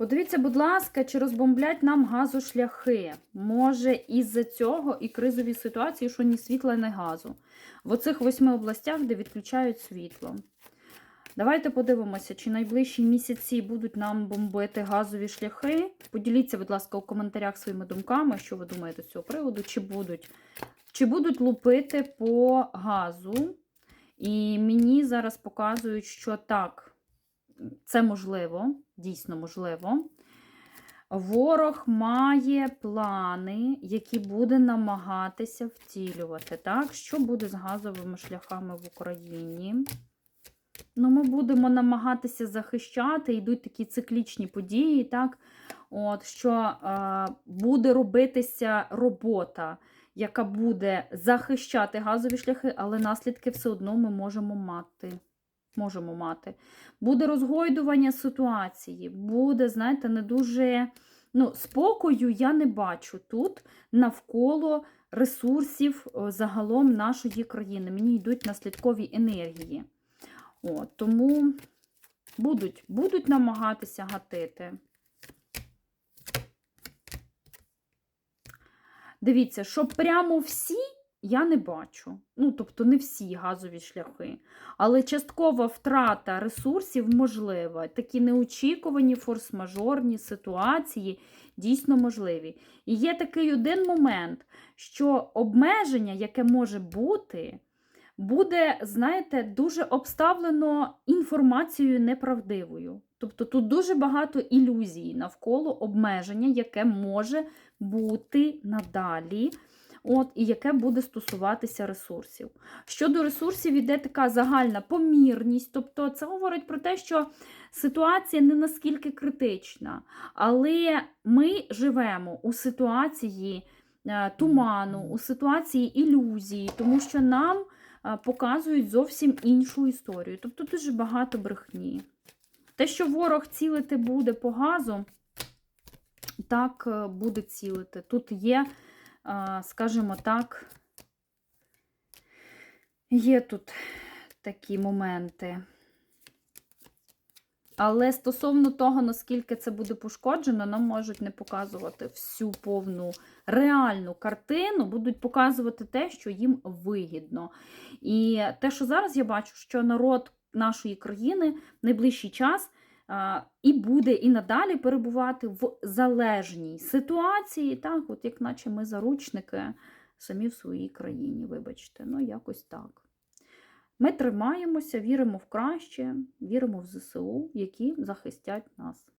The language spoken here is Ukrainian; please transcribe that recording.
Подивіться, будь ласка, чи розбомблять нам газошляхи. Може, із-за цього і кризові ситуації, що ні світла, ні газу. В оцих восьми областях, де відключають світло. Давайте подивимося, чи найближчі місяці будуть нам бомбити газові шляхи. Поділіться, будь ласка, у коментарях своїми думками, що ви думаєте з цього приводу, чи будуть, чи будуть лупити по газу. І мені зараз показують, що так, це можливо, дійсно можливо. Ворог має плани, які буде намагатися втілювати. Так, що буде з газовими шляхами в Україні? Ну, ми будемо намагатися захищати, йдуть такі циклічні події, так? От, що е, буде робитися робота, яка буде захищати газові шляхи, але наслідки все одно ми можемо мати. Можемо мати. Буде розгойдування ситуації, буде, знаєте, не дуже ну, спокою я не бачу тут навколо ресурсів загалом нашої країни. Мені йдуть наслідкові енергії. От, тому будуть, будуть намагатися гатити. Дивіться, що прямо всі я не бачу. Ну, тобто не всі газові шляхи. Але часткова втрата ресурсів можлива. Такі неочікувані форс-мажорні ситуації дійсно можливі. І є такий один момент, що обмеження, яке може бути, буде, знаєте, дуже обставлено інформацією неправдивою. Тобто тут дуже багато ілюзій навколо обмеження, яке може бути надалі. От, і яке буде стосуватися ресурсів. Щодо ресурсів, йде така загальна помірність, тобто це говорить про те, що ситуація не наскільки критична, але ми живемо у ситуації е, туману, у ситуації ілюзії, тому що нам е, показують зовсім іншу історію. Тобто дуже багато брехні. Те, що ворог цілити буде по газу, так е, буде цілити. Тут є скажімо так, є тут такі моменти. Але стосовно того, наскільки це буде пошкоджено, нам можуть не показувати всю повну реальну картину, будуть показувати те, що їм вигідно. І те, що зараз я бачу, що народ нашої країни в найближчий час і буде і надалі перебувати в залежній ситуації, так, от як наче ми заручники самі в своїй країні, вибачте, ну якось так. Ми тримаємося, віримо в краще, віримо в ЗСУ, які захистять нас.